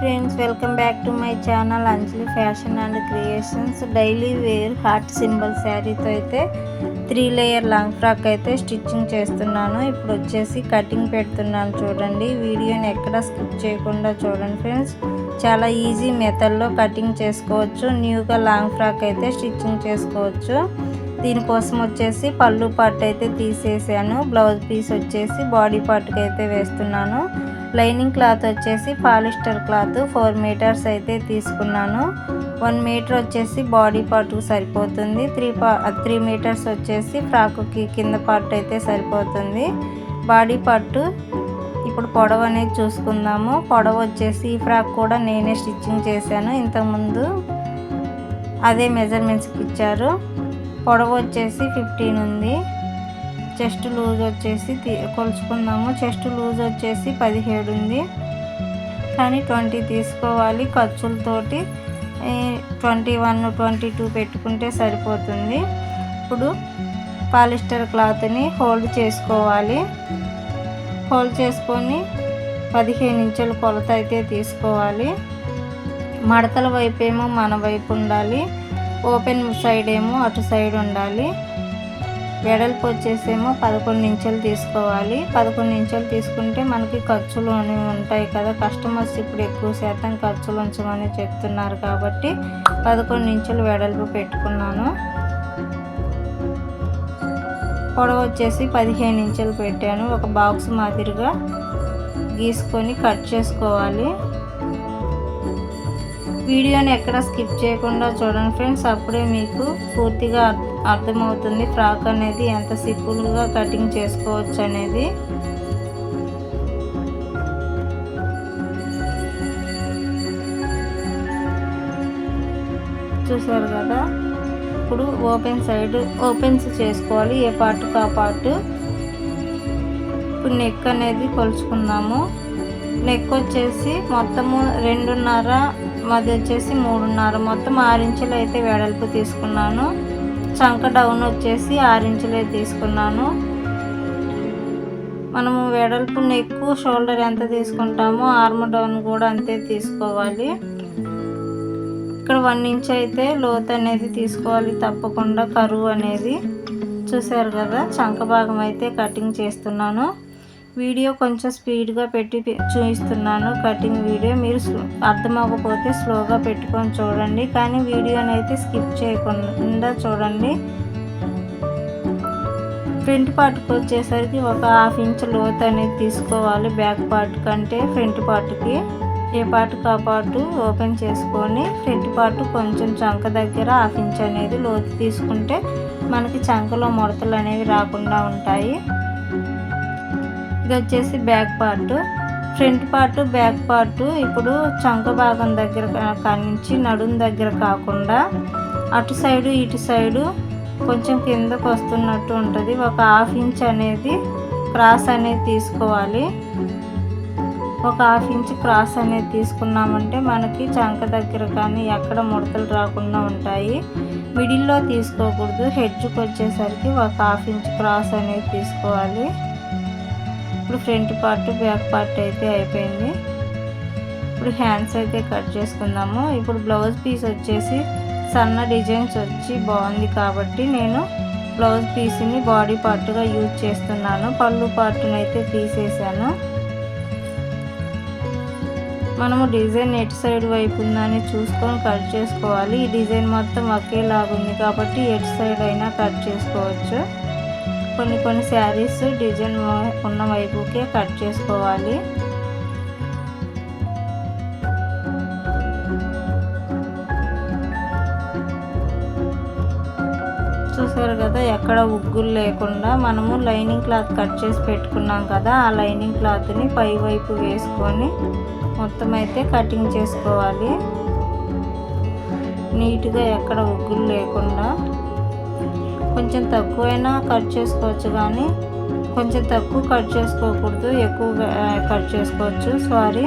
Friends welcome back to my channel Anjali fashion and creations daily wear heart symbol శారీతో అయితే three layer long frock అయితే stitching చేస్తున్నాను. ఇప్పుడు వచ్చేసి cutting పెడుతున్నాను చూడండి. వీడియోని ఎక్కడ స్కిప్ చేయకుండా చూడండి ఫ్రెండ్స్ చాలా ఈజీ మెథడ్లో కటింగ్ చేసుకోవచ్చు. న్యూగా లాంగ్ ఫ్రాక్ అయితే స్టిచ్చింగ్ చేసుకోవచ్చు. దీనికోసం వచ్చేసి పళ్ళు పార్ట్ అయితే తీసేసాను. బ్లౌజ్ పీస్ వచ్చేసి బాడీ పార్ట్కి అయితే వేస్తున్నాను. లైనింగ్ క్లాత్ వచ్చేసి పాలిస్టర్ క్లాత్. ఫోర్ మీటర్స్ అయితే తీసుకున్నాను. వన్ మీటర్ వచ్చేసి బాడీ పార్ట్కు సరిపోతుంది. త్రీ పా త్రీ మీటర్స్ వచ్చేసి ఫ్రాక్కి కింద పార్ట్ అయితే సరిపోతుంది. బాడీ పార్ట్ ఇప్పుడు పొడవు అనేది చూసుకుందాము. పొడవు వచ్చేసి ఈ ఫ్రాక్ కూడా నేనే స్టిచ్చింగ్ చేశాను ఇంతకుముందు. అదే మెజర్మెంట్స్కి ఇచ్చారు. పొడవు వచ్చేసి ఫిఫ్టీన్ ఉంది. చెస్ట్ లూజ్ వచ్చేసి కొలుచుకుందాము. చెస్ట్ లూజ్ వచ్చేసి పదిహేడు ఉంది. కానీ ట్వంటీ తీసుకోవాలి ఖర్చులతోటి. ట్వంటీ వన్ ట్వంటీ టూ పెట్టుకుంటే సరిపోతుంది. ఇప్పుడు పాలిస్టర్ క్లాత్ని హోల్డ్ చేసుకోవాలి. హోల్డ్ చేసుకొని పదిహేను ఇంచుల కొలత అయితే తీసుకోవాలి. మడతల వైపు ఏమో మన వైపు ఉండాలి. ఓపెన్ సైడ్ ఏమో అటు సైడ్ ఉండాలి. వెడల్పు వచ్చేసేమో పదకొండు ఇంచులు తీసుకోవాలి. పదకొండు ఇంచులు తీసుకుంటే మనకి ఖర్చులు అనేవి ఉంటాయి కదా. కస్టమర్స్ ఇప్పుడు ఎక్కువ శాతం ఖర్చులు ఉంచమని చెప్తున్నారు కాబట్టి పదకొండు ఇంచులు వెడల్పు పెట్టుకున్నాను. పొడవు వచ్చేసి పదిహేను ఇంచులు పెట్టాను. ఒక బాక్స్ మాదిరిగా గీసుకొని కట్ చేసుకోవాలి. వీడియోని ఎక్కడ స్కిప్ చేయకుండా చూడండి ఫ్రెండ్స్. అప్పుడే మీకు పూర్తిగా అర్థమవుతుంది. ఫ్రాక్ అనేది ఎంత సింపుల్గా కటింగ్ చేసుకోవచ్చు అనేది చూసారు కదా? ఇప్పుడు ఓపెన్ సైడ్ ఓపెన్స్ చేసుకోవాలి. ఏ పార్ట్ ఆ పార్ట్. ఇప్పుడు నెక్ అనేది కొలుచుకుందాము. నెక్ వచ్చేసి మొత్తము రెండున్నర మధ్య వచ్చేసి మూడున్నర. మొత్తం ఆరు ఇంచులు అయితే వెడల్పు తీసుకున్నాను. చంక డౌన్ వచ్చేసి ఆరు ఇంచులే తీసుకున్నాను. మనము వెడల్పు ఎక్కువ షోల్డర్ ఎంత తీసుకుంటామో ఆర్మ్ డౌన్ కూడా అంతే తీసుకోవాలి. ఇక్కడ వన్ ఇంచ్ అయితే లోత్ అనేది తీసుకోవాలి తప్పకుండా కరువు అనేది. చూసారు కదా చంక భాగం అయితే కటింగ్ చేస్తున్నాను. వీడియో కొంచెం స్పీడ్గా పెట్టి చూపిస్తున్నాను. కటింగ్ వీడియో మీరు అర్థమవ్వకపోతే స్లోగా పెట్టుకొని చూడండి. కానీ వీడియోని అయితే స్కిప్ చేయకుండా చూడండి. ఫ్రంట్ పార్ట్కి వచ్చేసరికి ఒక హాఫ్ ఇంచ్ లోత్ అనేది తీసుకోవాలి. బ్యాక్ పార్ట్ కంటే ఫ్రంట్ పార్ట్కి. ఏ పార్ట్ ఆ పార్ట్ ఓపెన్ చేసుకొని ఫ్రంట్ పార్ట్ కొంచెం చంక దగ్గర హాఫ్ ఇంచ్ అనేది లోతు తీసుకుంటే మనకి చంకలో ముడతలు అనేవి రాకుండా ఉంటాయి. ఇది వచ్చేసి back part. Front part back part ఇప్పుడు చంక భాగం దగ్గర కానించి నడుం దగ్గర కాకుండా అటు సైడు ఇటు సైడు కొంచెం కిందకు వస్తున్నట్టు ఉంటుంది. ఒక హాఫ్ ఇంచ్ అనేది క్రాస్ అనేది తీసుకోవాలి. ఒక హాఫ్ ఇంచ్ క్రాస్ అనేది తీసుకున్నామంటే మనకి చంక దగ్గర కానీ ఎక్కడ ముడతలు రాకుండా ఉంటాయి. మిడిల్లో తీసుకోకూడదు. హెడ్జ్కి వచ్చేసరికి ఒక హాఫ్ ఇంచ్ క్రాస్ అనేది తీసుకోవాలి. ఇప్పుడు ఫ్రంట్ పార్ట్ బ్యాక్ పార్ట్ అయితే అయిపోయింది. ఇప్పుడు హ్యాండ్స్ అయితే కట్ చేసుకుందాము. ఇప్పుడు బ్లౌజ్ పీస్ వచ్చేసి సన్న డిజైన్స్ వచ్చి బాగుంది కాబట్టి నేను బ్లౌజ్ పీస్ని బాడీ పార్ట్గా యూజ్ చేస్తున్నాను. పళ్ళు పార్ట్ని అయితే తీసేసాను. మనము డిజైన్ ఎటు సైడ్ వైపు ఉందని చూసుకొని కట్ చేసుకోవాలి. ఈ డిజైన్ మొత్తం ఒకేలాగా ఉంది కాబట్టి ఎటు సైడ్ అయినా కట్ చేసుకోవచ్చు. కొన్ని కొన్ని శారీస్ డిజైన్ ఉన్న వైపుకే కట్ చేసుకోవాలి. చూసారు కదా ఎక్కడ ఉగ్గులు లేకుండా మనము లైనింగ్ క్లాత్ కట్ చేసి పెట్టుకున్నాం కదా ఆ లైనింగ్ క్లాత్ని పై వైపు వేసుకొని మొత్తం అయితే కటింగ్ చేసుకోవాలి. నీట్గా ఎక్కడ ఉగ్గులు లేకుండా కొంచెం తక్కువైనా కట్ చేసుకోవచ్చు కానీ కొంచెం తక్కువ కట్ చేసుకోకూడదు. ఎక్కువ కట్ చేసుకోవచ్చు. సారీ.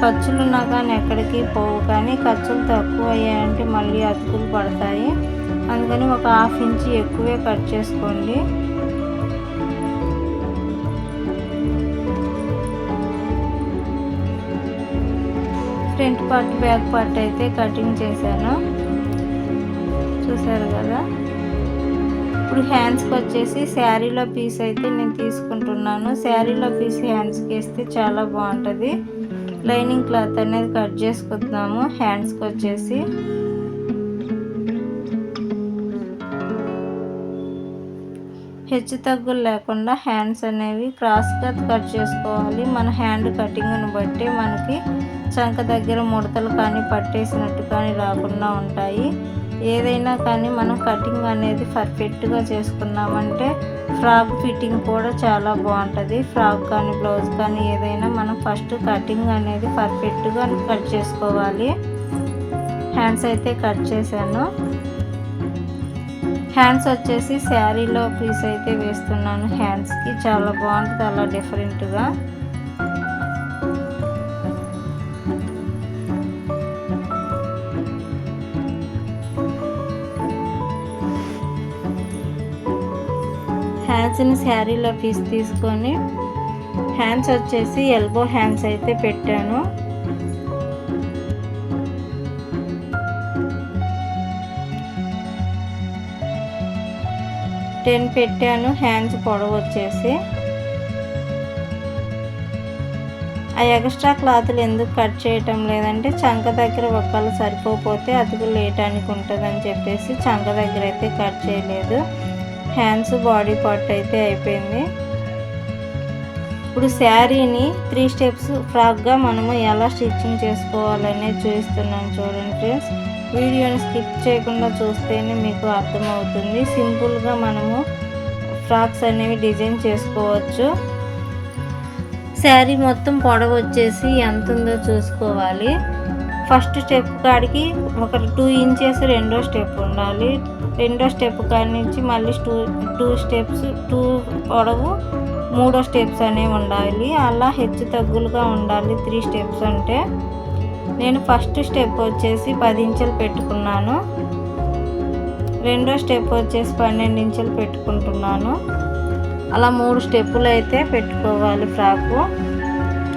ఖర్చులు ఉన్నా కానీ ఎక్కడికి పోవు. కానీ ఖర్చులు తక్కువ అయ్యాయంటే మళ్ళీ అతుకులు పడతాయి. అందుకని ఒక హాఫ్ ఇంచ్ ఎక్కువే కట్ చేసుకోండి. ఫ్రంట్ పార్ట్ బ్యాక్ పార్ట్ అయితే కటింగ్ చేశాను. ఇప్పుడు హ్యాండ్స్కి వచ్చేసి శారీలో పీస్ అయితే నేను తీసుకుంటున్నాను. శారీలో పీస్ హ్యాండ్స్కి వేస్తే చాలా బాగుంటుంది. లైనింగ్ క్లాత్ అనేది కట్ చేసుకుంటున్నాము హ్యాండ్స్కి వచ్చేసి. హెచ్చు తగ్గులు లేకుండా హ్యాండ్స్ అనేవి క్రాస్గా కట్ చేసుకోవాలి. మన హ్యాండ్ కటింగ్ని బట్టి మనకి చంక దగ్గర ముడతలు కానీ పట్టేసినట్టు కానీ రాకుండా ఉంటాయి. ఏదైనా కానీ మనం కటింగ్ అనేది పర్ఫెక్ట్గా చేసుకున్నామంటే ఫ్రాక్ ఫిట్టింగ్ కూడా చాలా బాగుంటుంది. ఫ్రాక్ కానీ బ్లౌజ్ కానీ ఏదైనా మనం ఫస్ట్ కటింగ్ అనేది పర్ఫెక్ట్గా కట్ చేసుకోవాలి. హ్యాండ్స్ అయితే కట్ చేశాను. హ్యాండ్స్ వచ్చేసి శారీలో పీస్ అయితే వేస్తున్నాను. హ్యాండ్స్కి చాలా బాగుంటుంది అలా డిఫరెంట్గా హ్యాండ్స్ని శారీలో పీస్ తీసుకొని హ్యాండ్స్ వచ్చేసి ఎల్బో హ్యాండ్స్ అయితే పెట్టాను. టెన్ పెట్టాను హ్యాండ్స్ పొడవు వచ్చేసి. ఆ ఎక్స్ట్రా క్లాతులు ఎందుకు కట్ చేయటం లేదంటే చంక దగ్గర ఒక్కళ్ళు సరిపోతే అతుకు లేటానికి ఉంటుందని చెప్పేసి చంక దగ్గర అయితే కట్ చేయలేదు. హ్యాండ్స్ బాడీ పార్ట్ అయితే అయిపోయింది. ఇప్పుడు శారీని త్రీ స్టెప్స్ ఫ్రాక్గా మనము ఎలా స్టిచ్చింగ్ చేసుకోవాలనేది చూపిస్తున్నాను చూడండి ఫ్రెండ్స్. వీడియోని స్కిప్ చేయకుండా చూస్తేనే మీకు అర్థమవుతుంది. సింపుల్గా మనము ఫ్రాక్స్ అనేవి డిజైన్ చేసుకోవచ్చు. శారీ మొత్తం పొడవు వచ్చేసి ఎంత ఉందో చూసుకోవాలి. ఫస్ట్ స్టెప్ కాడికి ఒక టూ ఇంచెస్ రెండో స్టెప్ ఉండాలి. రెండో స్టెప్ కాడి నుంచి మళ్ళీ టూ టూ స్టెప్స్ టూ పొడవు మూడో స్టెప్స్ అనేవి ఉండాలి. అలా హెచ్చు తగ్గులుగా ఉండాలి త్రీ స్టెప్స్ అంటే. నేను ఫస్ట్ స్టెప్ వచ్చేసి పది ఇంచులు పెట్టుకున్నాను. రెండో స్టెప్ వచ్చేసి పన్నెండు ఇంచులు పెట్టుకుంటున్నాను. అలా మూడు స్టెప్పులు అయితే పెట్టుకోవాలి ఫ్రాకు.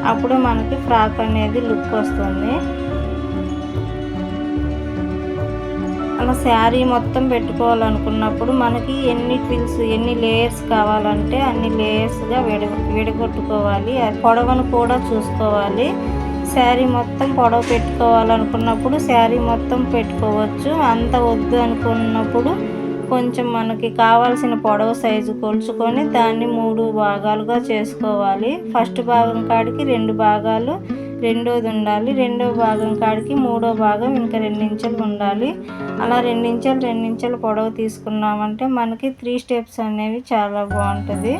అప్పుడు మనకి ఫ్రాక్ అనేది లుక్ వస్తుంది. అలా శారీ మొత్తం పెట్టుకోవాలనుకున్నప్పుడు మనకి ఎన్ని ట్విల్స్ ఎన్ని లేయర్స్ కావాలంటే అన్ని లేయర్స్గా విడ విడగొట్టుకోవాలి. పొడవను కూడా చూసుకోవాలి. శారీ మొత్తం పొడవ పెట్టుకోవాలనుకున్నప్పుడు శారీ మొత్తం పెట్టుకోవచ్చు. అంత వద్దు అనుకున్నప్పుడు కొంచెం మనకి కావాల్సిన పొడవు సైజు కొలుచుకొని దాన్ని మూడు భాగాలుగా చేసుకోవాలి. ఫస్ట్ భాగం కాడికి రెండు భాగాలు రెండోది ఉండాలి రెండో భాగం కాడికి మూడో భాగం ఇంకా రెండించెలు ఉండాలి. అలా రెండించెలు రెండించెలు పొడవు తీసుకున్నామంటే మనకి త్రీ స్టెప్స్ అనేవి చాలా బాగుంటుంది.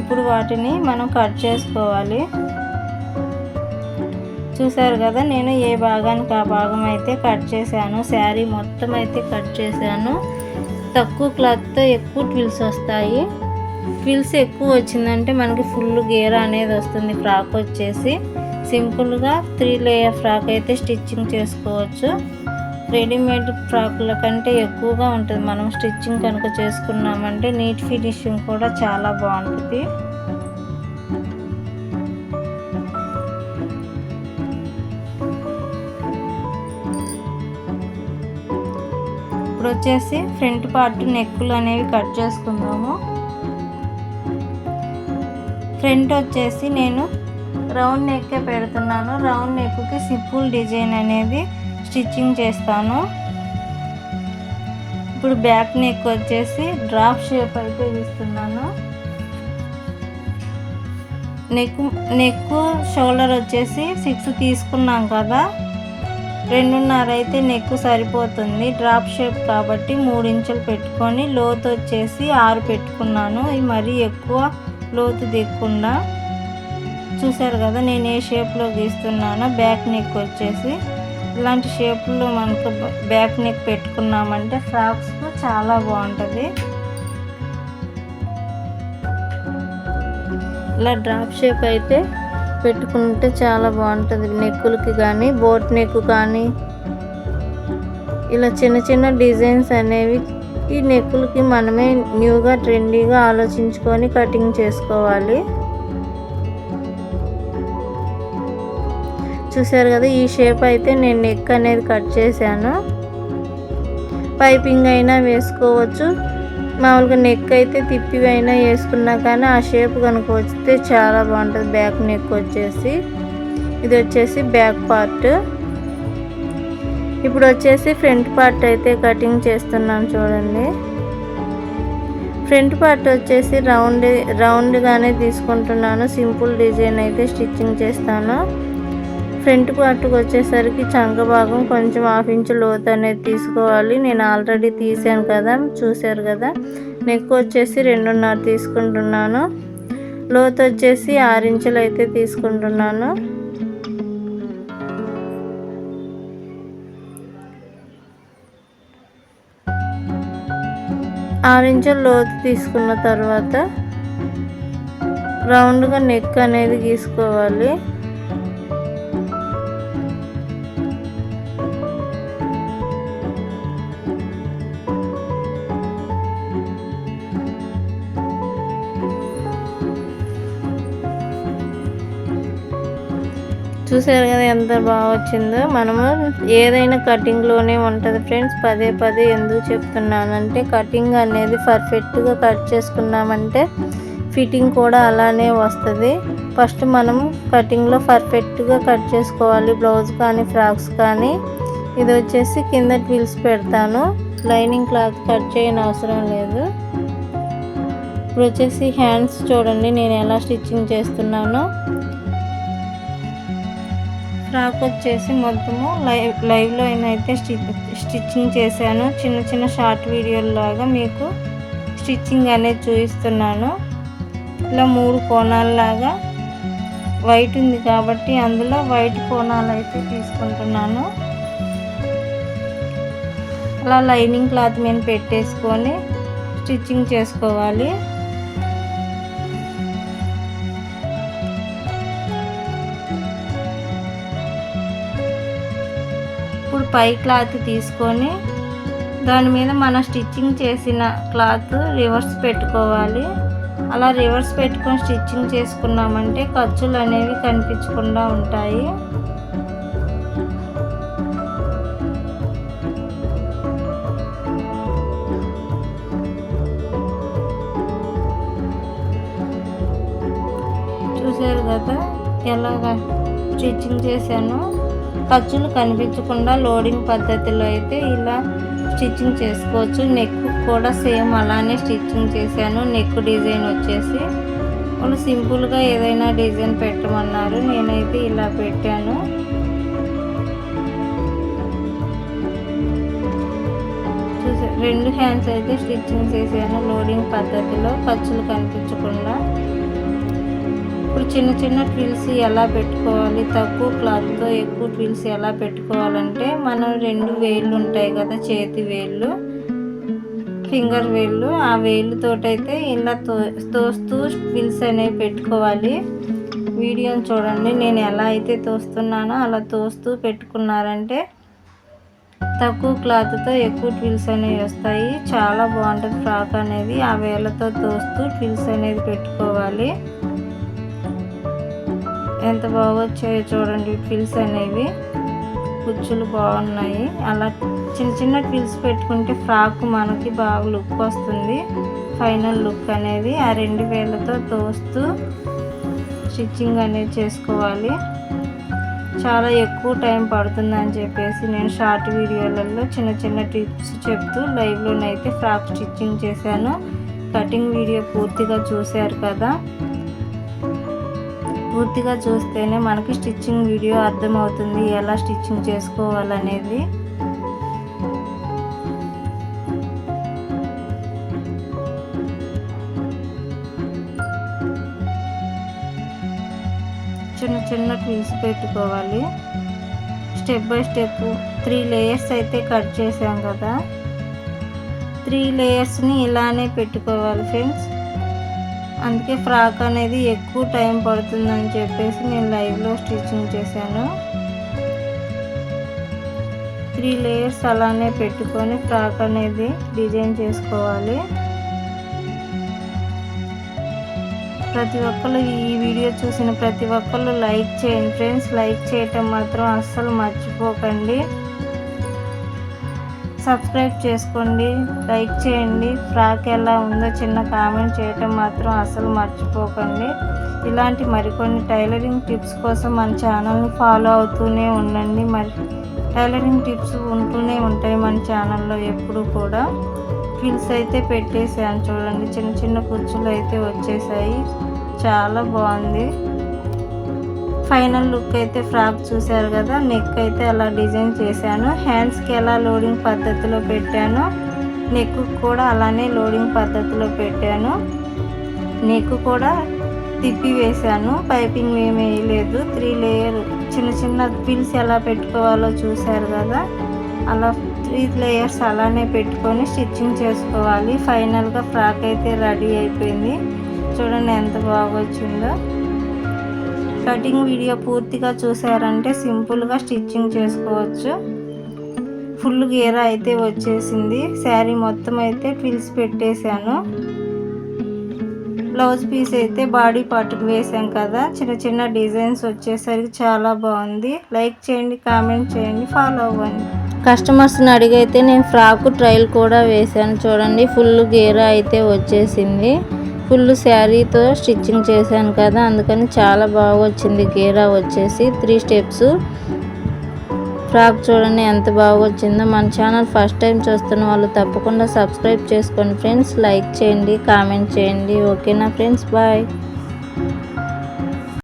ఇప్పుడు వాటిని మనం కట్ చేసుకోవాలి. చూసారు కదా నేను ఏ భాగానికి ఆ భాగం అయితే కట్ చేశాను శారీ మొత్తం అయితే కట్ చేశాను. తక్కువ క్లాత్తో ఎక్కువ ట్విల్స్ వస్తాయి. ఫిల్స్ ఎక్కువ వచ్చిందంటే మనకి ఫుల్ గేర్ అనేది వస్తుంది. ఫ్రాక్ వచ్చేసి సింపుల్గా త్రీ లేయర్ ఫ్రాక్ అయితే స్టిచ్చింగ్ చేసుకోవచ్చు. రెడీమేడ్ ఫ్రాక్ల కంటే ఎక్కువగా ఉంటుంది. మనం స్టిచ్చింగ్ కనుక చేసుకున్నామంటే నీట్ ఫినిషింగ్ కూడా చాలా బాగుంటుంది. ఇప్పుడు వచ్చేసి ఫ్రంట్ పార్ట్ నెక్కులు అనేవి కట్ చేసుకుందాము. ఫ్రంట్ వచ్చేసి నేను రౌండ్ నెక్కే పెడుతున్నాను. రౌండ్ నెక్కి సింపుల్ డిజైన్ అనేది స్టిచ్చింగ్ చేస్తాను. ఇప్పుడు బ్యాక్ నెక్ వచ్చేసి డ్రాప్ షేప్ అయితే ఇస్తున్నాను. నెక్ నెక్ షోల్డర్ వచ్చేసి సిక్స్ తీసుకున్నాం కదా. రెండున్నర అయితే నెక్ సరిపోతుంది. డ్రాప్ షేప్ కాబట్టి మూడు ఇంచులు పెట్టుకొని లోతు వచ్చేసి ఆరు పెట్టుకున్నాను. ఇది మరీ ఎక్కువ లోతు దిక్కుండా చూసారు కదా నేను ఏ షేప్లో గీస్తున్నానో బ్యాక్ నెక్ వచ్చేసి. ఇలాంటి షేప్లో మనకు బ్యాక్ నెక్ పెట్టుకున్నామంటే ఫ్రాక్స్కు చాలా బాగుంటుంది. ఇలా డ్రాప్ షేప్ అయితే పెట్టుకుంటే చాలా బాగుంటుంది. నెక్కులకి కానీ బోట్ నెక్ కానీ. ఇలా చిన్న చిన్న డిజైన్స్ అనేవి ఈ నెక్కులకి మనమే న్యూగా ట్రెండీగా ఆలోచించుకొని కటింగ్ చేసుకోవాలి. చూసారు కదా ఈ షేప్ అయితే నేను నెక్ అనేది కట్ చేశాను. పైపింగ్ అయినా వేసుకోవచ్చు. మామూలుగా నెక్ అయితే తిప్పి అయినా వేసుకున్నా కానీ ఆ షేప్ కనుక వస్తే చాలా బాగుంటుంది. బ్యాక్ నెక్ వచ్చేసి. ఇది వచ్చేసి బ్యాక్ పార్ట్. ఇప్పుడు వచ్చేసి ఫ్రంట్ పార్ట్ అయితే కటింగ్ చేస్తున్నాను చూడండి. ఫ్రంట్ పార్ట్ వచ్చేసి రౌండ్ రౌండ్గానే తీసుకుంటున్నాను. సింపుల్ డిజైన్ అయితే స్టిచ్చింగ్ చేస్తాను. ఫ్రంట్ పార్ట్కి వచ్చేసరికి చంక భాగం కొంచెం హాఫ్ ఇంచ్ లోతు అనేది తీసుకోవాలి. నేను ఆల్రెడీ తీసాను కదా చూశారు కదా. నెక్ వచ్చేసి రెండున్నర తీసుకుంటున్నాను. లోతు వచ్చేసి ఆరు ఇంచులు అయితే తీసుకుంటున్నాను. ఆరు లోతు తీసుకున్న తర్వాత రౌండ్గా నెక్ అనేది గీసుకోవాలి. చూసారు కదా ఎంత బాగా వచ్చిందో? మనము ఏదైనా కటింగ్లోనే ఉంటుంది ఫ్రెండ్స్ పదే పదే ఎందుకు చెప్తున్నానంటే కటింగ్ అనేది పర్ఫెక్ట్గా కట్ చేసుకున్నామంటే ఫిట్టింగ్ కూడా అలానే వస్తుంది. ఫస్ట్ మనం కటింగ్లో పర్ఫెక్ట్గా కట్ చేసుకోవాలి. బ్లౌజ్ కానీ ఫ్రాక్స్ కానీ. ఇది వచ్చేసి కింద ట్విల్స్ పెడతాను. లైనింగ్ క్లాత్ కట్ చేయని అవసరం లేదు. ఇప్పుడు వచ్చేసి హ్యాండ్స్ చూడండి నేను ఎలా స్టిచ్చింగ్ చేస్తున్నానో. ఫ్రాక్ వచ్చేసి మొత్తము లైవ్ లైవ్లో అయితే స్టిచ్చింగ్ చేశాను చిన్న చిన్న షార్ట్ వీడియోలాగా మీకు స్టిచ్చింగ్ అనేది చూపిస్తున్నాను. ఇలా మూడు కోణాలలాగా వైట్ ఉంది కాబట్టి అందులో వైట్ కోణాలు అయితే తీసుకుంటున్నాను. అలా లైనింగ్ క్లాత్ మీద పెట్టేసుకొని స్టిచ్చింగ్ చేసుకోవాలి. పై క్లాత్ తీసుకొని దాని మీద మన స్టిచ్చింగ్ చేసిన క్లాత్ రివర్స్ పెట్టుకోవాలి. అలా రివర్స్ పెట్టుకొని స్టిచ్చింగ్ చేసుకున్నామంటే ఖర్చులు అనేవి కనిపించకుండా ఉంటాయి. చూసారు కదా ఎలాగ స్టిచ్చింగ్ చేశాను. ఖర్చులు కనిపించకుండా లోడింగ్ పద్ధతిలో అయితే ఇలా స్టిచ్చింగ్ చేసుకోవచ్చు. నెక్ కూడా సేమ్ అలానే స్టిచ్చింగ్ చేశాను. నెక్ డిజైన్ వచ్చేసి వాళ్ళు సింపుల్గా ఏదైనా డిజైన్ పెట్టమన్నారు. నేనైతే ఇలా పెట్టాను. రెండు హ్యాండ్స్ అయితే స్టిచ్చింగ్ చేశాను. లోడింగ్ పద్ధతిలో ఖర్చులు కనిపించకుండా. ఇప్పుడు చిన్న చిన్న ట్విల్స్ ఎలా పెట్టుకోవాలి? తక్కువ క్లాత్తో ఎక్కువ ట్విల్స్ ఎలా పెట్టుకోవాలంటే మనం రెండు వేళ్ళు ఉంటాయి కదా చేతి వేళ్ళు ఫింగర్ వేళ్ళు. ఆ వేళ్ళతోటైతే ఇలా తో తోస్తూ ట్విల్స్ అనేవి పెట్టుకోవాలి. వీడియోని చూడండి నేను ఎలా అయితే తోస్తున్నానో అలా తోస్తూ పెట్టుకున్నారంటే తక్కువ క్లాత్తో ఎక్కువ ట్విల్స్ అనేవి వస్తాయి. చాలా బాగుంటుంది ఫ్రాక్ అనేది. ఆ వేళ్ళతో తోస్తూ ట్విల్స్ అనేది పెట్టుకోవాలి. ఎంత బాగా వచ్చాయో చూడండి ట్విల్స్ అనేవి. కుచ్చులు బాగున్నాయి. అలా చిన్న చిన్న ట్విల్స్ పెట్టుకుంటే ఫ్రాక్ మనకి బాగా లుక్ వస్తుంది. ఫైనల్ లుక్ అనేది ఆ రెండు వేలతో తోస్తూ స్టిచ్చింగ్ అనేది చేసుకోవాలి. చాలా ఎక్కువ టైం పడుతుందని చెప్పేసి నేను షార్ట్ వీడియోలలో చిన్న చిన్న టిప్స్ చెప్తూ లైవ్లోనైతే ఫ్రాక్ స్టిచ్చింగ్ చేశాను. కటింగ్ వీడియో పూర్తిగా చూశారు కదా. పూర్తిగా చూస్తేనే మనకి స్టిచ్చింగ్ వీడియో అర్థమవుతుంది ఎలా స్టిచ్చింగ్ చేసుకోవాలనేది. చిన్న చిన్న ట్విల్స్ పెట్టుకోవాలి. Step by step three layers అయితే కట్ చేసాం కదా. త్రీ లేయర్స్ని ఇలానే పెట్టుకోవాలి ఫ్రెండ్స్. అందుకే ఫ్రాక్ అనేది ఎక్కువ టైం పడుతుందని చెప్పేసి నేను లైవ్లో స్టిచ్చింగ్ చేశాను. త్రీ లేయర్స్ అలానే పెట్టుకొని ఫ్రాక్ అనేది డిజైన్ చేసుకోవాలి. ప్రతి ఒక్కరు ఈ వీడియో చూసిన ప్రతి ఒక్కరు లైక్ చేయండి. ఫ్రెండ్స్ లైక్ చేయటం మాత్రం అస్సలు మర్చిపోకండి. సబ్స్క్రైబ్ చేసుకోండి లైక్ చేయండి. ఫ్రాక్ ఎలా ఉందో చిన్న కామెంట్ చేయటం మాత్రం అసలు మర్చిపోకండి. ఇలాంటి మరికొన్ని టైలరింగ్ టిప్స్ కోసం మన ఛానల్ని ఫాలో అవుతూనే ఉండండి. మరి టైలరింగ్ టిప్స్ ఉంటూనే ఉంటాయి మన ఛానల్లో ఎప్పుడు కూడా. ఫిల్స్ అయితే పెట్టేసాను చూడండి. చిన్న చిన్న కుర్చీలు అయితే వచ్చేసాయి. చాలా బాగుంది. ఫైనల్ లుక్ అయితే ఫ్రాక్ చూశారు కదా నెక్ అయితే అలా డిజైన్ చేశాను. హ్యాండ్స్కి ఎలా లోడింగ్ పద్ధతిలో పెట్టాను నెక్ కూడా అలానే లోడింగ్ పద్ధతిలో పెట్టాను. నెక్ కూడా తిప్పి వేశాను. పైపింగ్ ఏమి వేయలేదు. త్రీ లేయర్ చిన్న చిన్న పిల్స్ ఎలా పెట్టుకోవాలో చూశారు కదా అలా త్రీ లేయర్స్ అలానే పెట్టుకొని స్టిచ్చింగ్ చేసుకోవాలి. ఫైనల్గా ఫ్రాక్ అయితే రెడీ అయిపోయింది. చూడండి ఎంత బాగా వచ్చిందో కటింగ్ వీడియో పూర్తిగా చూసారంటే సింపుల్గా స్టిచ్చింగ్ చేసుకోవచ్చు. ఫుల్ గేర అయితే వచ్చేసింది. శారీ మొత్తం అయితే ట్విల్స్ పెట్టేశాను. బ్లౌజ్ పీస్ అయితే బాడీ పార్ట్కి వేసాం కదా. చిన్న చిన్న డిజైన్స్ వచ్చేసరికి చాలా బాగుంది. లైక్ చేయండి కామెంట్ చేయండి ఫాలో అవ్వండి. కస్టమర్స్ని అడిగైతే నేను ఫ్రాక్ ట్రయల్ కూడా వేశాను. చూడండి ఫుల్ గేర అయితే వచ్చేసింది. ఫుల్ శారీతో స్టిచ్చింగ్ చేశాను కదా అందుకని చాలా బాగా వచ్చింది గేరా వచ్చేసి త్రీ స్టెప్స్. ఫ్రాక్ చూడండి ఎంత బాగా వచ్చిందో మన ఛానల్ ఫస్ట్ టైం చూస్తున్న వాళ్ళు తప్పకుండా సబ్స్క్రైబ్ చేసుకోండి ఫ్రెండ్స్. లైక్ చేయండి కామెంట్ చేయండి. ఓకేనా ఫ్రెండ్స్? బాయ్.